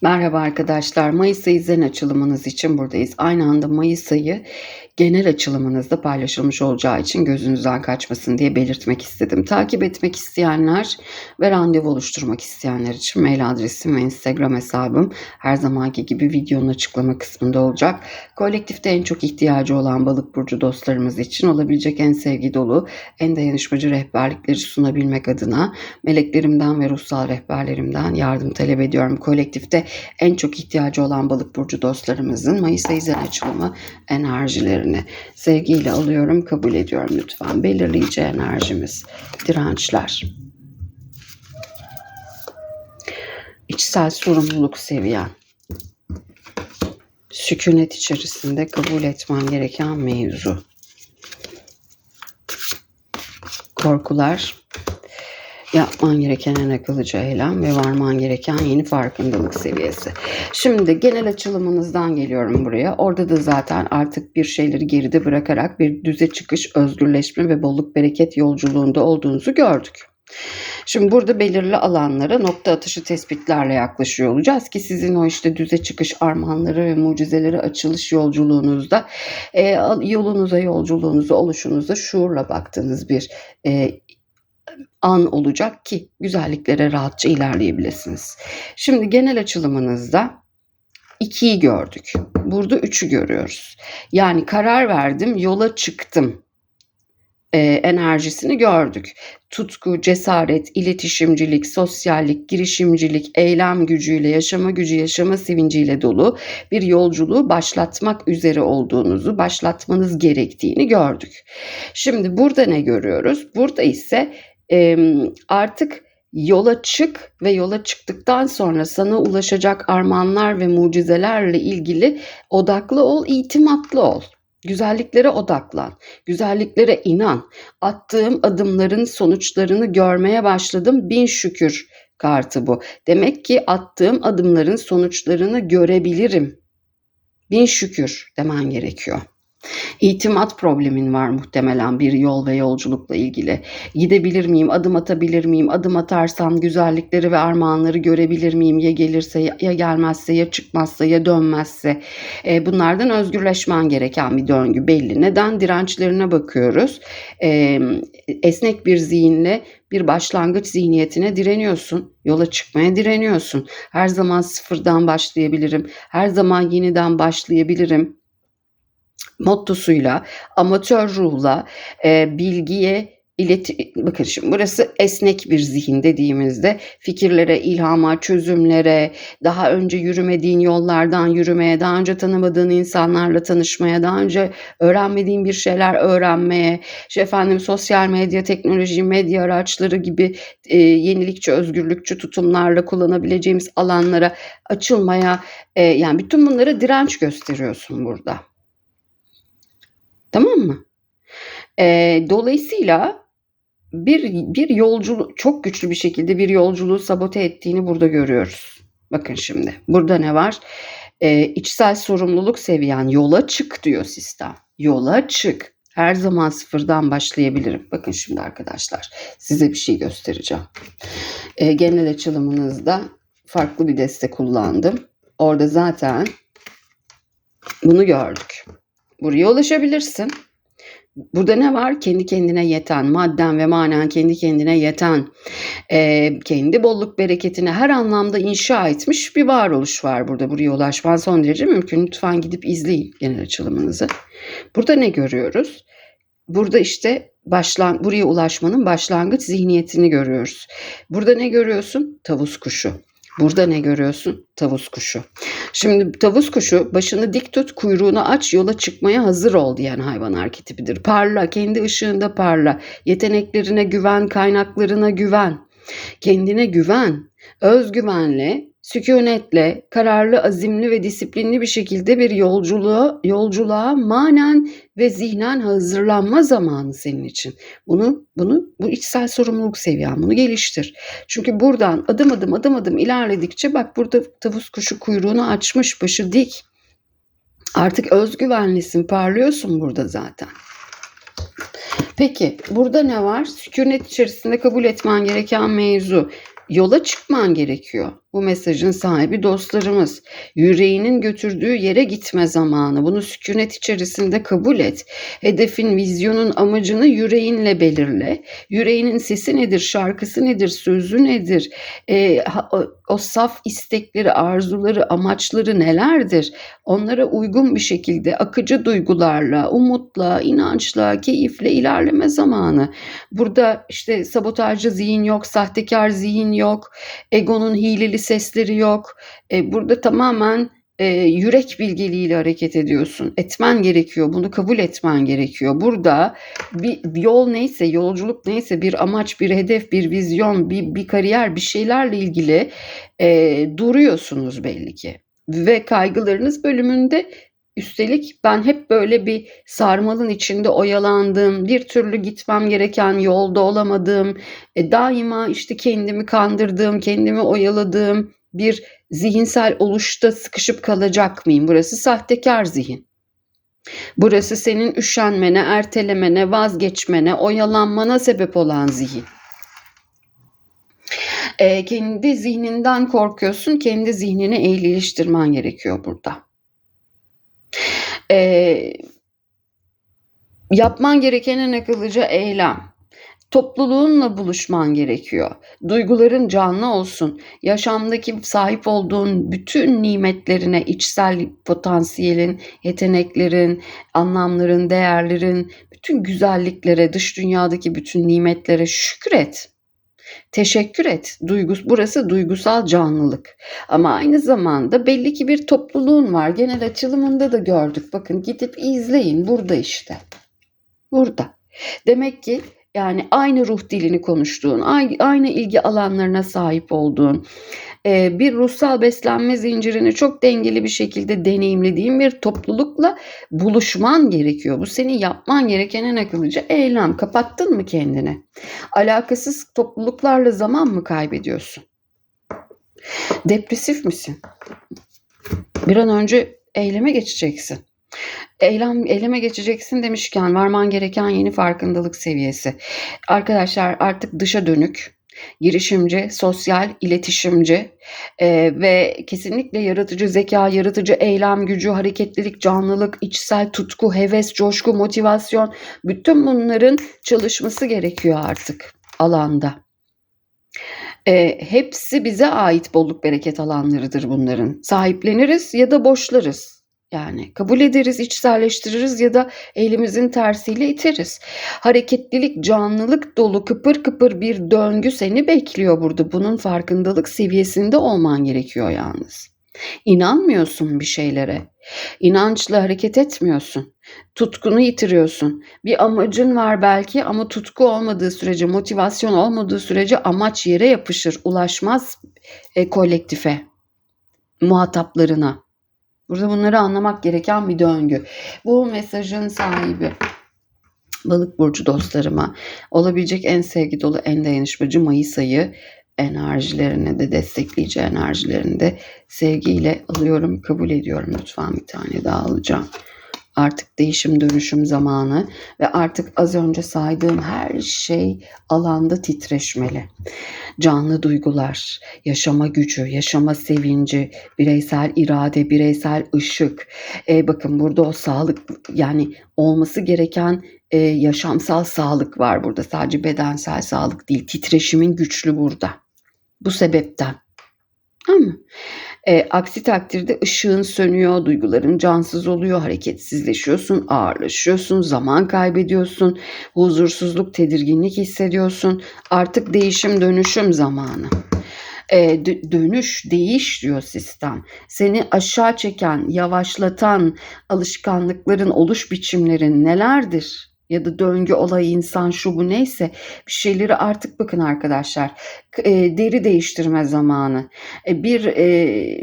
Merhaba arkadaşlar. Mayıs ayı zen açılımınız için buradayız. Aynı anda Mayıs ayı genel açılımınızda paylaşılmış olacağı için gözünüzden kaçmasın diye belirtmek istedim. Takip etmek isteyenler ve randevu oluşturmak isteyenler için mail adresim ve Instagram hesabım her zamanki gibi videonun açıklama kısmında olacak. Kolektifte en çok ihtiyacı olan balık burcu dostlarımız için olabilecek en sevgi dolu, en dayanışmacı rehberlikleri sunabilmek adına meleklerimden ve ruhsal rehberlerimden yardım talep ediyorum. Kolektifte en çok ihtiyacı olan balık burcu dostlarımızın Mayıs ayı zen açılımı enerjilerini sevgiyle alıyorum, kabul ediyorum lütfen. Belirleyici enerjimiz, dirençler. İçsel sorumluluk seviyen. Sükunet içerisinde kabul etmen gereken mevzu. Korkular, yapman gereken en akıllıca eylem ve varman gereken yeni farkındalık seviyesi. Şimdi genel açılımınızdan geliyorum buraya. Orada da zaten artık bir şeyleri geride bırakarak bir düze çıkış, özgürleşme ve bolluk bereket yolculuğunda olduğunuzu gördük. Şimdi burada belirli alanlara nokta atışı tespitlerle yaklaşıyor olacağız ki sizin o işte düze çıkış armağanları ve mucizeleri açılış yolculuğunuzda e, yolunuza, yolculuğunuza, oluşunuza şuurla baktığınız bir e, an olacak ki güzelliklere rahatça ilerleyebilirsiniz. Şimdi genel açılımınızda 2'yi gördük. Burada 3'ü görüyoruz. Yani karar verdim, yola çıktım e, enerjisini gördük. Tutku, cesaret, iletişimcilik, sosyallik, girişimcilik, eylem gücüyle, yaşama gücü, yaşama sevinciyle dolu bir yolculuğu başlatmak üzere olduğunuzu, başlatmanız gerektiğini gördük. Şimdi burada ne görüyoruz? Burada ise e, artık yola çık ve yola çıktıktan sonra sana ulaşacak armağanlar ve mucizelerle ilgili odaklı ol, itimatlı ol. Güzelliklere odaklan, güzelliklere inan. Attığım adımların sonuçlarını görmeye başladım. Bin şükür kartı bu. Demek ki attığım adımların sonuçlarını görebilirim. Bin şükür demen gerekiyor. İtimat problemin var muhtemelen bir yol ve yolculukla ilgili. Gidebilir miyim, adım atabilir miyim, adım atarsam güzellikleri ve armağanları görebilir miyim? Ya gelirse, ya gelmezse, ya çıkmazsa, ya dönmezse. E, bunlardan özgürleşmen gereken bir döngü belli. Neden? Dirençlerine bakıyoruz. E, esnek bir zihinle bir başlangıç zihniyetine direniyorsun. Yola çıkmaya direniyorsun. Her zaman sıfırdan başlayabilirim. Her zaman yeniden başlayabilirim mottosuyla, amatör ruhla, e, bilgiye ileti bakın şimdi burası esnek bir zihin dediğimizde fikirlere, ilhama, çözümlere, daha önce yürümediğin yollardan yürümeye, daha önce tanımadığın insanlarla tanışmaya, daha önce öğrenmediğin bir şeyler öğrenmeye, işte efendim sosyal medya, teknoloji, medya araçları gibi e, yenilikçi, özgürlükçü tutumlarla kullanabileceğimiz alanlara açılmaya, e, yani bütün bunlara direnç gösteriyorsun burada. Tamam mı? Eee, dolayısıyla bir bir yolculuğu çok güçlü bir şekilde bir yolculuğu sabote ettiğini burada görüyoruz. Bakın şimdi burada ne var? Eee, içsel sorumluluk seviyen yola çık diyor sistem. Yola çık. Her zaman sıfırdan başlayabilirim. Bakın şimdi arkadaşlar size bir şey göstereceğim. Eee, genel açılımınızda farklı bir deste kullandım. Orada zaten bunu gördük. Buraya ulaşabilirsin. Burada ne var? Kendi kendine yeten, madden ve manen kendi kendine yeten, e, kendi bolluk bereketini her anlamda inşa etmiş bir varoluş var burada. Buraya ulaşman son derece mümkün. Lütfen gidip izleyin genel açılımınızı. Burada ne görüyoruz? Burada işte başlan buraya ulaşmanın başlangıç zihniyetini görüyoruz. Burada ne görüyorsun? Tavus kuşu. Burada ne görüyorsun? Tavus kuşu. Şimdi tavus kuşu başını dik tut, kuyruğunu aç, yola çıkmaya hazır ol diyen hayvan arketipidir. Parla, kendi ışığında parla. Yeteneklerine güven, kaynaklarına güven. Kendine güven. Özgüvenle sükunetle, kararlı, azimli ve disiplinli bir şekilde bir yolculuğa, yolculuğa manen ve zihnen hazırlanma zamanı senin için. Bunu bunu bu içsel sorumluluk seviyen bunu geliştir. Çünkü buradan adım adım adım adım ilerledikçe bak burada tavus kuşu kuyruğunu açmış, başı dik. Artık özgüvenlisin, parlıyorsun burada zaten. Peki burada ne var? Sükunet içerisinde kabul etmen gereken mevzu yola çıkman gerekiyor. Bu mesajın sahibi dostlarımız. Yüreğinin götürdüğü yere gitme zamanı. Bunu sükunet içerisinde kabul et. Hedefin, vizyonun amacını yüreğinle belirle. Yüreğinin sesi nedir, şarkısı nedir, sözü nedir? E, o saf istekleri, arzuları, amaçları nelerdir? Onlara uygun bir şekilde akıcı duygularla, umutla, inançla, keyifle ilerleme zamanı. Burada işte sabotajcı zihin yok, sahtekar zihin yok, egonun hileli sesleri yok. E, burada tamamen e, yürek bilgeliğiyle hareket ediyorsun. Etmen gerekiyor. Bunu kabul etmen gerekiyor. Burada bir yol neyse, yolculuk neyse, bir amaç, bir hedef, bir vizyon, bir, bir kariyer, bir şeylerle ilgili e, duruyorsunuz belli ki. Ve kaygılarınız bölümünde Üstelik ben hep böyle bir sarmalın içinde oyalandığım, bir türlü gitmem gereken yolda olamadığım, e, daima işte kendimi kandırdığım, kendimi oyaladığım bir zihinsel oluşta sıkışıp kalacak mıyım? Burası sahtekar zihin. Burası senin üşenmene, ertelemene, vazgeçmene, oyalanmana sebep olan zihin. E, kendi zihninden korkuyorsun, kendi zihnini eğleştirmen gerekiyor burada. E, yapman gereken akıllıca eylem. Topluluğunla buluşman gerekiyor. Duyguların canlı olsun. Yaşamdaki sahip olduğun bütün nimetlerine, içsel potansiyelin, yeteneklerin, anlamların, değerlerin, bütün güzelliklere, dış dünyadaki bütün nimetlere şükret. Teşekkür et. Duygus, burası duygusal canlılık. Ama aynı zamanda belli ki bir topluluğun var. Genel açılımında da gördük. Bakın gidip izleyin. Burada işte. Burada. Demek ki yani aynı ruh dilini konuştuğun, aynı ilgi alanlarına sahip olduğun, e, bir ruhsal beslenme zincirini çok dengeli bir şekilde deneyimlediğin bir toplulukla buluşman gerekiyor. Bu senin yapman gereken en akıllıca eylem. Kapattın mı kendini? Alakasız topluluklarla zaman mı kaybediyorsun? Depresif misin? Bir an önce eyleme geçeceksin. Eylem, eyleme geçeceksin demişken varman gereken yeni farkındalık seviyesi. Arkadaşlar artık dışa dönük, girişimci, sosyal, iletişimci e, ve kesinlikle yaratıcı zeka, yaratıcı eylem gücü, hareketlilik, canlılık, içsel tutku, heves, coşku, motivasyon bütün bunların çalışması gerekiyor artık alanda. E, hepsi bize ait bolluk bereket alanlarıdır bunların. Sahipleniriz ya da boşlarız. Yani kabul ederiz, içselleştiririz ya da elimizin tersiyle iteriz. Hareketlilik, canlılık dolu kıpır kıpır bir döngü seni bekliyor burada. Bunun farkındalık seviyesinde olman gerekiyor yalnız. İnanmıyorsun bir şeylere. İnançla hareket etmiyorsun. Tutkunu yitiriyorsun. Bir amacın var belki ama tutku olmadığı sürece, motivasyon olmadığı sürece amaç yere yapışır, ulaşmaz e, kolektife, muhataplarına. Burada bunları anlamak gereken bir döngü. Bu mesajın sahibi balık burcu dostlarıma olabilecek en sevgi dolu, en dayanışmacı Mayıs ayı enerjilerini de destekleyici enerjilerini de sevgiyle alıyorum, kabul ediyorum. Lütfen bir tane daha alacağım. Artık değişim dönüşüm zamanı ve artık az önce saydığım her şey alanda titreşmeli. Canlı duygular, yaşama gücü, yaşama sevinci, bireysel irade, bireysel ışık. E, bakın burada o sağlık yani olması gereken e, yaşamsal sağlık var burada. Sadece bedensel sağlık değil. Titreşimin güçlü burada. Bu sebepten. Ama e, aksi takdirde ışığın sönüyor, duyguların cansız oluyor, hareketsizleşiyorsun, ağırlaşıyorsun, zaman kaybediyorsun, huzursuzluk, tedirginlik hissediyorsun. Artık değişim, dönüşüm zamanı. E, dönüş, değiş diyor sistem. Seni aşağı çeken, yavaşlatan alışkanlıkların, oluş biçimlerin nelerdir? Ya da döngü olay insan şu bu neyse bir şeyleri artık bakın arkadaşlar e, deri değiştirme zamanı. E, bir e,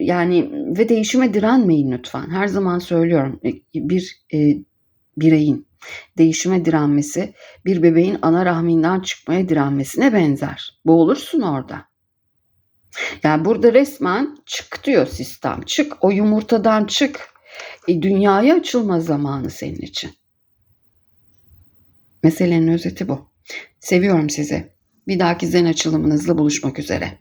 yani ve değişime direnmeyin lütfen. Her zaman söylüyorum e, bir e, bireyin değişime direnmesi bir bebeğin ana rahminden çıkmaya direnmesine benzer. Boğulursun orada. Yani burada resmen çık diyor sistem. Çık o yumurtadan çık. E, dünyaya açılma zamanı senin için Meselenin özeti bu. Seviyorum sizi. Bir dahaki zen açılımınızla buluşmak üzere.